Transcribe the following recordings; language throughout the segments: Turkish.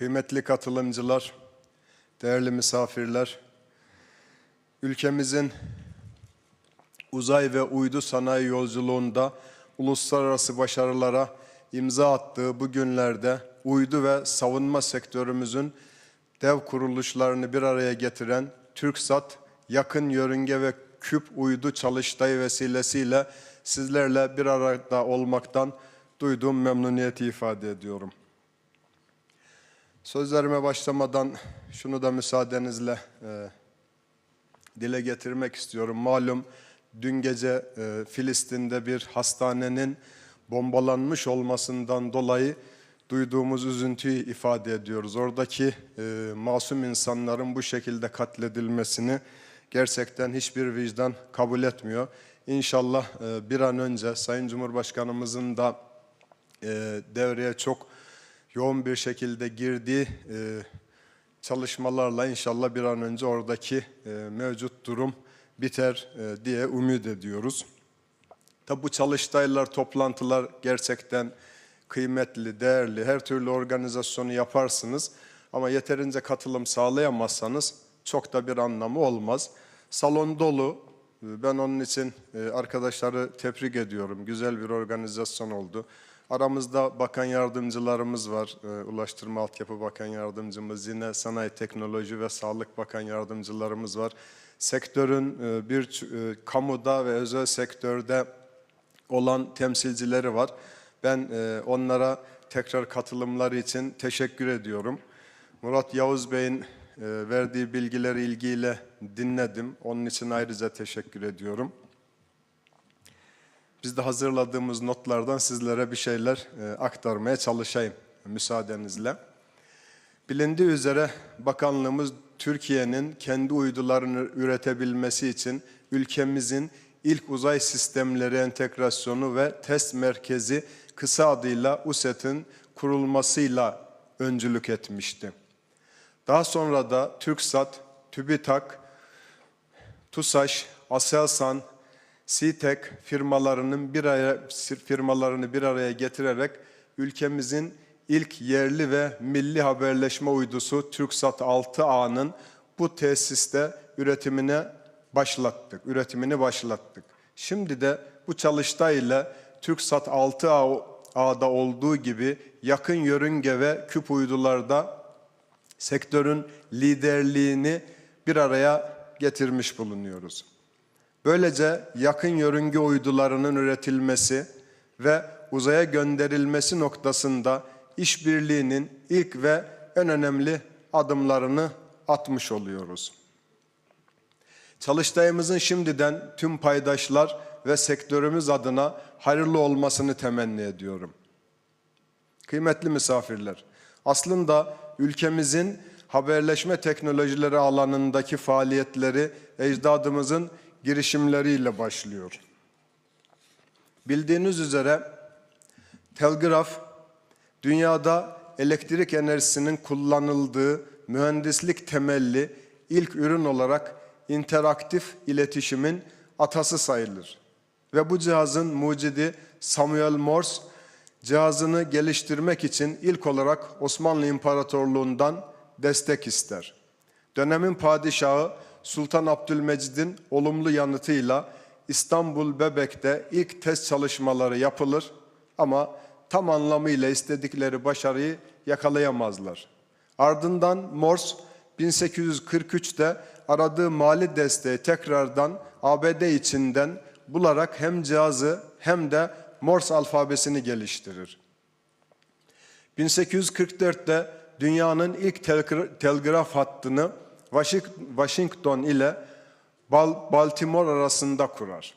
Kıymetli katılımcılar, değerli misafirler, ülkemizin uzay ve uydu sanayi yolculuğunda uluslararası başarılara imza attığı bu günlerde uydu ve savunma sektörümüzün dev kuruluşlarını bir araya getiren TürkSat yakın yörünge ve küp uydu çalıştayı vesilesiyle sizlerle bir arada olmaktan duyduğum memnuniyeti ifade ediyorum. Sözlerime başlamadan şunu da müsaadenizle e, dile getirmek istiyorum. Malum dün gece e, Filistin'de bir hastanenin bombalanmış olmasından dolayı duyduğumuz üzüntüyü ifade ediyoruz. Oradaki e, masum insanların bu şekilde katledilmesini gerçekten hiçbir vicdan kabul etmiyor. İnşallah e, bir an önce Sayın Cumhurbaşkanımızın da e, devreye çok yoğun bir şekilde girdiği e, çalışmalarla inşallah bir an önce oradaki e, mevcut durum biter e, diye ümit ediyoruz. Tabi bu çalıştaylar, toplantılar gerçekten kıymetli, değerli. Her türlü organizasyonu yaparsınız ama yeterince katılım sağlayamazsanız çok da bir anlamı olmaz. Salon dolu. Ben onun için arkadaşları tebrik ediyorum. Güzel bir organizasyon oldu. Aramızda bakan yardımcılarımız var. E, Ulaştırma Altyapı Bakan Yardımcımız, yine Sanayi Teknoloji ve Sağlık Bakan Yardımcılarımız var. Sektörün e, bir e, kamuda ve özel sektörde olan temsilcileri var. Ben e, onlara tekrar katılımları için teşekkür ediyorum. Murat Yavuz Bey'in verdiği bilgileri ilgiyle dinledim. Onun için ayrıca teşekkür ediyorum. Biz de hazırladığımız notlardan sizlere bir şeyler e, aktarmaya çalışayım müsaadenizle. Bilindiği üzere bakanlığımız Türkiye'nin kendi uydularını üretebilmesi için ülkemizin ilk uzay sistemleri entegrasyonu ve test merkezi kısa adıyla USET'in kurulmasıyla öncülük etmişti. Daha sonra da TürkSat, TÜBİTAK, TUSAŞ, Aselsan, SİTEK firmalarının bir araya firmalarını bir araya getirerek ülkemizin ilk yerli ve milli haberleşme uydusu TürkSat 6A'nın bu tesiste üretimine başlattık. Üretimini başlattık. Şimdi de bu çalıştay ile TürkSat 6A'da olduğu gibi yakın yörünge ve küp uydularda sektörün liderliğini bir araya getirmiş bulunuyoruz. Böylece yakın yörünge uydularının üretilmesi ve uzaya gönderilmesi noktasında işbirliğinin ilk ve en önemli adımlarını atmış oluyoruz. Çalıştayımızın şimdiden tüm paydaşlar ve sektörümüz adına hayırlı olmasını temenni ediyorum. Kıymetli misafirler, aslında ülkemizin haberleşme teknolojileri alanındaki faaliyetleri ecdadımızın girişimleriyle başlıyor. Bildiğiniz üzere telgraf dünyada elektrik enerjisinin kullanıldığı mühendislik temelli ilk ürün olarak interaktif iletişimin atası sayılır. Ve bu cihazın mucidi Samuel Morse cihazını geliştirmek için ilk olarak Osmanlı İmparatorluğundan destek ister. Dönemin padişahı Sultan Abdülmecid'in olumlu yanıtıyla İstanbul Bebek'te ilk test çalışmaları yapılır ama tam anlamıyla istedikleri başarıyı yakalayamazlar. Ardından Morse 1843'te aradığı mali desteği tekrardan ABD içinden bularak hem cihazı hem de Morse alfabesini geliştirir. 1844'te dünyanın ilk telgra- telgraf hattını Washington ile Bal- Baltimore arasında kurar.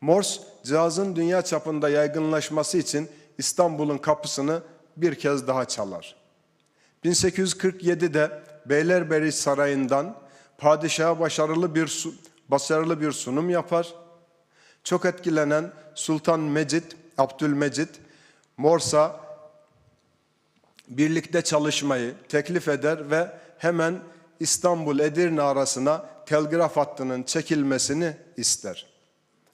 Morse cihazın dünya çapında yaygınlaşması için İstanbul'un kapısını bir kez daha çalar. 1847'de Beylerbeyi Sarayı'ndan padişaha başarılı bir başarılı bir sunum yapar. Çok etkilenen Sultan Mecid, Abdülmecid, Morsa birlikte çalışmayı teklif eder ve hemen İstanbul Edirne arasına telgraf hattının çekilmesini ister.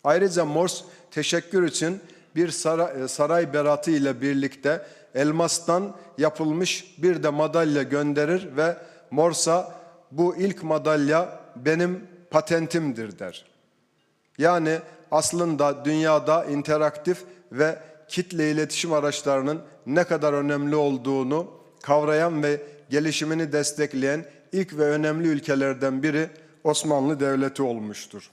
Ayrıca Morse teşekkür için bir saray, saray beratı ile birlikte elmastan yapılmış bir de madalya gönderir ve Morsa bu ilk madalya benim patentimdir der. Yani aslında dünyada interaktif ve kitle iletişim araçlarının ne kadar önemli olduğunu kavrayan ve gelişimini destekleyen ilk ve önemli ülkelerden biri Osmanlı Devleti olmuştur.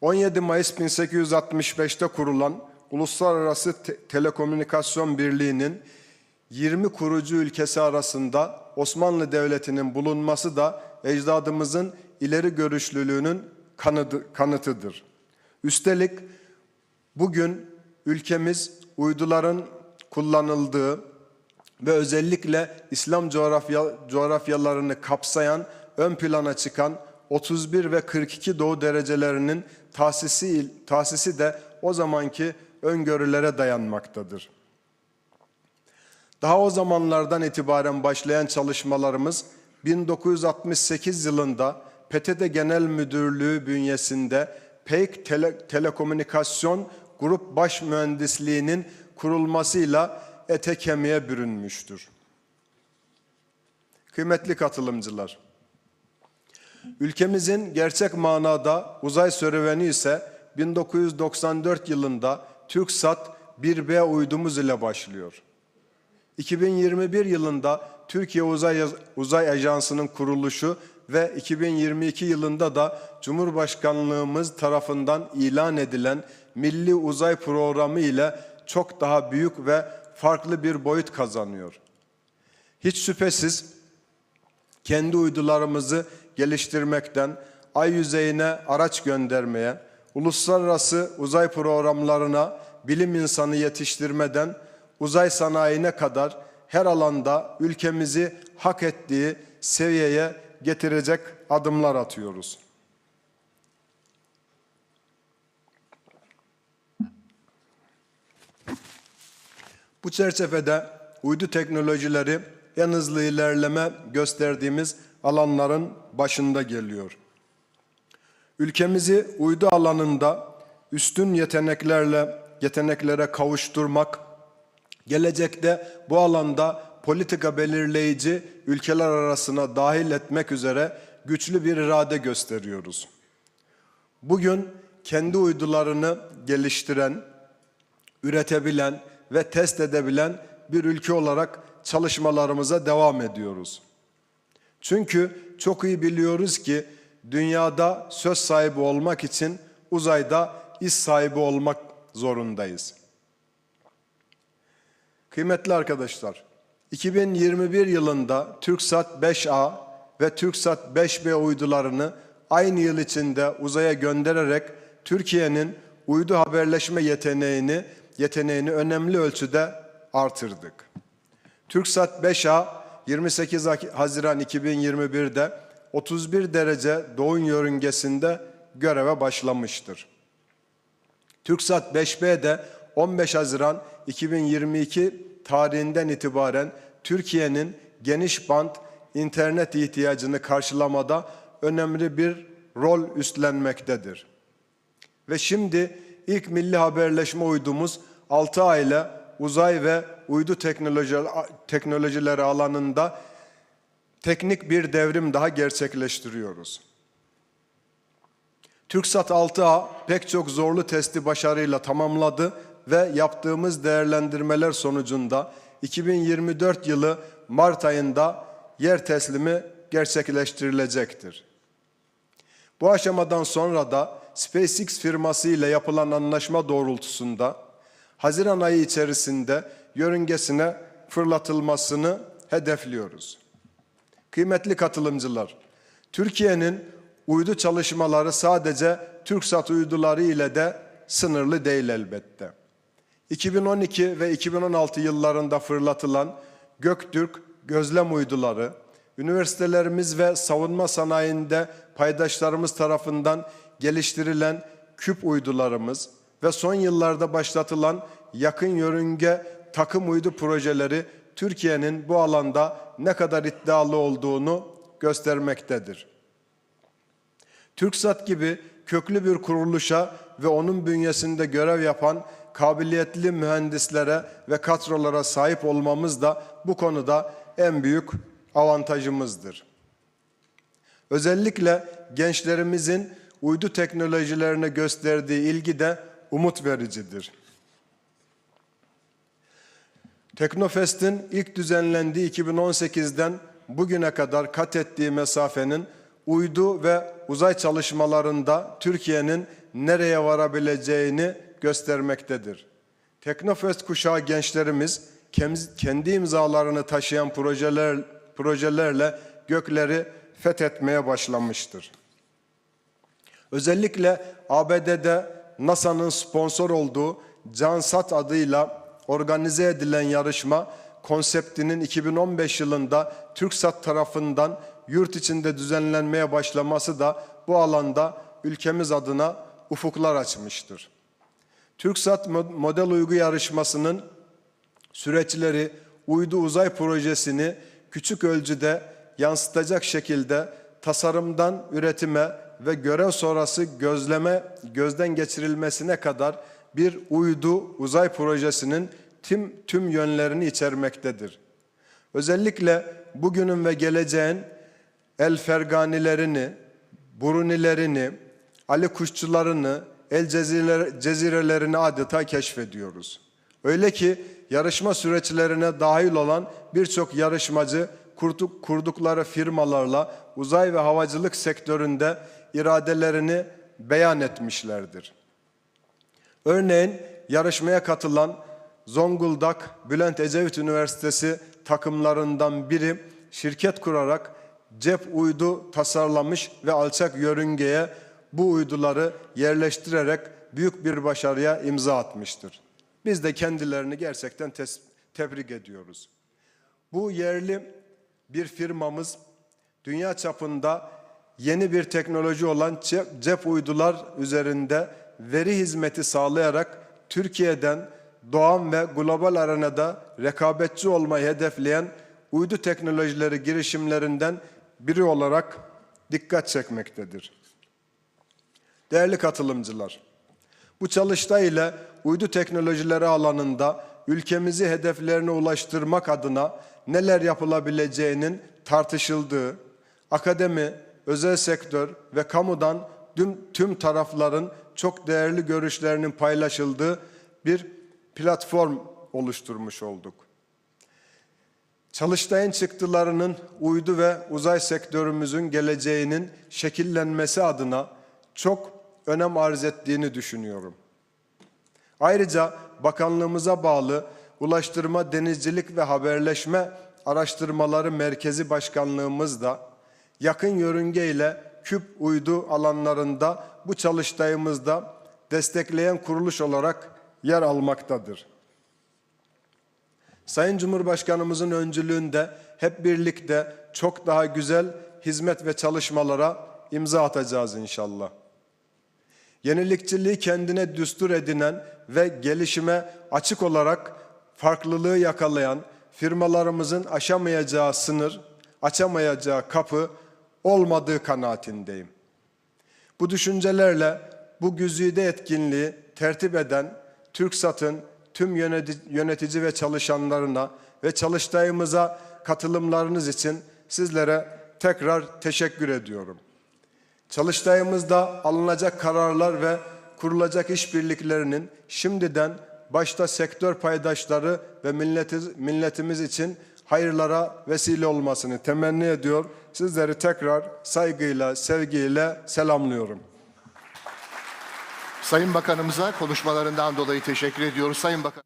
17 Mayıs 1865'te kurulan Uluslararası Te- Telekomünikasyon Birliği'nin 20 kurucu ülkesi arasında Osmanlı Devleti'nin bulunması da ecdadımızın ileri görüşlülüğünün kanıdı- kanıtıdır. Üstelik bugün ülkemiz uyduların kullanıldığı ve özellikle İslam coğrafya, coğrafyalarını kapsayan ön plana çıkan 31 ve 42 doğu derecelerinin tahsisi, tahsisi de o zamanki öngörülere dayanmaktadır. Daha o zamanlardan itibaren başlayan çalışmalarımız 1968 yılında PTT Genel Müdürlüğü bünyesinde PEYK Tele- Telekomünikasyon Grup Baş Mühendisliği'nin kurulmasıyla ete kemiğe bürünmüştür. Kıymetli katılımcılar, ülkemizin gerçek manada uzay serüveni ise 1994 yılında TürkSat 1B uydumuz ile başlıyor. 2021 yılında Türkiye Uzay, Uzay Ajansı'nın kuruluşu ve 2022 yılında da Cumhurbaşkanlığımız tarafından ilan edilen Milli Uzay Programı ile çok daha büyük ve farklı bir boyut kazanıyor. Hiç şüphesiz kendi uydularımızı geliştirmekten, ay yüzeyine araç göndermeye, uluslararası uzay programlarına bilim insanı yetiştirmeden uzay sanayine kadar her alanda ülkemizi hak ettiği seviyeye getirecek adımlar atıyoruz. Bu çerçevede uydu teknolojileri en hızlı ilerleme gösterdiğimiz alanların başında geliyor. Ülkemizi uydu alanında üstün yeteneklerle yeteneklere kavuşturmak, gelecekte bu alanda politika belirleyici ülkeler arasına dahil etmek üzere güçlü bir irade gösteriyoruz. Bugün kendi uydularını geliştiren, üretebilen ve test edebilen bir ülke olarak çalışmalarımıza devam ediyoruz. Çünkü çok iyi biliyoruz ki dünyada söz sahibi olmak için uzayda iş sahibi olmak zorundayız. Kıymetli arkadaşlar, 2021 yılında TürkSat 5A ve TürkSat 5B uydularını aynı yıl içinde uzaya göndererek Türkiye'nin uydu haberleşme yeteneğini yeteneğini önemli ölçüde artırdık. TürkSat 5A 28 Haziran 2021'de 31 derece doğu yörüngesinde göreve başlamıştır. TürkSat 5B de 15 Haziran 2022 tarihinden itibaren Türkiye'nin geniş band internet ihtiyacını karşılamada önemli bir rol üstlenmektedir. Ve şimdi ilk milli haberleşme uydumuz 6 ayla uzay ve uydu teknoloji, teknolojileri alanında teknik bir devrim daha gerçekleştiriyoruz. TürkSat 6A pek çok zorlu testi başarıyla tamamladı ve yaptığımız değerlendirmeler sonucunda 2024 yılı Mart ayında yer teslimi gerçekleştirilecektir. Bu aşamadan sonra da SpaceX firması ile yapılan anlaşma doğrultusunda Haziran ayı içerisinde yörüngesine fırlatılmasını hedefliyoruz. Kıymetli katılımcılar, Türkiye'nin uydu çalışmaları sadece TürkSat uyduları ile de sınırlı değil elbette. 2012 ve 2016 yıllarında fırlatılan Göktürk gözlem uyduları, üniversitelerimiz ve savunma sanayinde paydaşlarımız tarafından geliştirilen küp uydularımız ve son yıllarda başlatılan yakın yörünge takım uydu projeleri Türkiye'nin bu alanda ne kadar iddialı olduğunu göstermektedir. TürkSat gibi köklü bir kuruluşa ve onun bünyesinde görev yapan kabiliyetli mühendislere ve kadrolara sahip olmamız da bu konuda en büyük avantajımızdır. Özellikle gençlerimizin uydu teknolojilerine gösterdiği ilgi de umut vericidir. Teknofest'in ilk düzenlendiği 2018'den bugüne kadar kat ettiği mesafenin uydu ve uzay çalışmalarında Türkiye'nin nereye varabileceğini göstermektedir. Teknofest kuşağı gençlerimiz kendi imzalarını taşıyan projeler projelerle gökleri fethetmeye başlamıştır. Özellikle ABD'de NASA'nın sponsor olduğu CANSAT adıyla organize edilen yarışma konseptinin 2015 yılında TürkSat tarafından yurt içinde düzenlenmeye başlaması da bu alanda ülkemiz adına ufuklar açmıştır. TürkSat Mo- Model Uygu Yarışması'nın süreçleri uydu uzay projesini küçük ölçüde yansıtacak şekilde tasarımdan üretime ve görev sonrası gözleme gözden geçirilmesine kadar bir uydu uzay projesinin tüm tüm yönlerini içermektedir. Özellikle bugünün ve geleceğin el ferganilerini, burunilerini, Ali kuşçularını, el cezire- cezirelerini adeta keşfediyoruz. Öyle ki yarışma süreçlerine dahil olan birçok yarışmacı kurduk, kurdukları firmalarla uzay ve havacılık sektöründe iradelerini beyan etmişlerdir. Örneğin yarışmaya katılan Zonguldak Bülent Ecevit Üniversitesi takımlarından biri şirket kurarak cep uydu tasarlamış ve alçak yörüngeye bu uyduları yerleştirerek büyük bir başarıya imza atmıştır. Biz de kendilerini gerçekten tebrik ediyoruz. Bu yerli bir firmamız dünya çapında yeni bir teknoloji olan cep, cep uydular üzerinde veri hizmeti sağlayarak Türkiye'den doğan ve global arenada rekabetçi olmayı hedefleyen uydu teknolojileri girişimlerinden biri olarak dikkat çekmektedir. Değerli katılımcılar, bu çalıştay ile uydu teknolojileri alanında ülkemizi hedeflerine ulaştırmak adına neler yapılabileceğinin tartışıldığı, akademi, özel sektör ve kamudan tüm, tüm tarafların çok değerli görüşlerinin paylaşıldığı bir platform oluşturmuş olduk. Çalıştayın çıktılarının uydu ve uzay sektörümüzün geleceğinin şekillenmesi adına çok önem arz ettiğini düşünüyorum. Ayrıca bakanlığımıza bağlı Ulaştırma, Denizcilik ve Haberleşme Araştırmaları Merkezi Başkanlığımız da yakın yörünge ile küp uydu alanlarında bu çalıştayımızda destekleyen kuruluş olarak yer almaktadır. Sayın Cumhurbaşkanımızın öncülüğünde hep birlikte çok daha güzel hizmet ve çalışmalara imza atacağız inşallah. Yenilikçiliği kendine düstur edinen ve gelişime açık olarak farklılığı yakalayan firmalarımızın aşamayacağı sınır, açamayacağı kapı olmadığı kanaatindeyim. Bu düşüncelerle bu güzide etkinliği tertip eden TürkSat'ın tüm yöneti- yönetici ve çalışanlarına ve çalıştayımıza katılımlarınız için sizlere tekrar teşekkür ediyorum. Çalıştayımızda alınacak kararlar ve kurulacak işbirliklerinin şimdiden başta sektör paydaşları ve milletimiz için hayırlara vesile olmasını temenni ediyor. Sizleri tekrar saygıyla, sevgiyle selamlıyorum. Sayın Bakanımıza konuşmalarından dolayı teşekkür ediyoruz. Sayın Bakan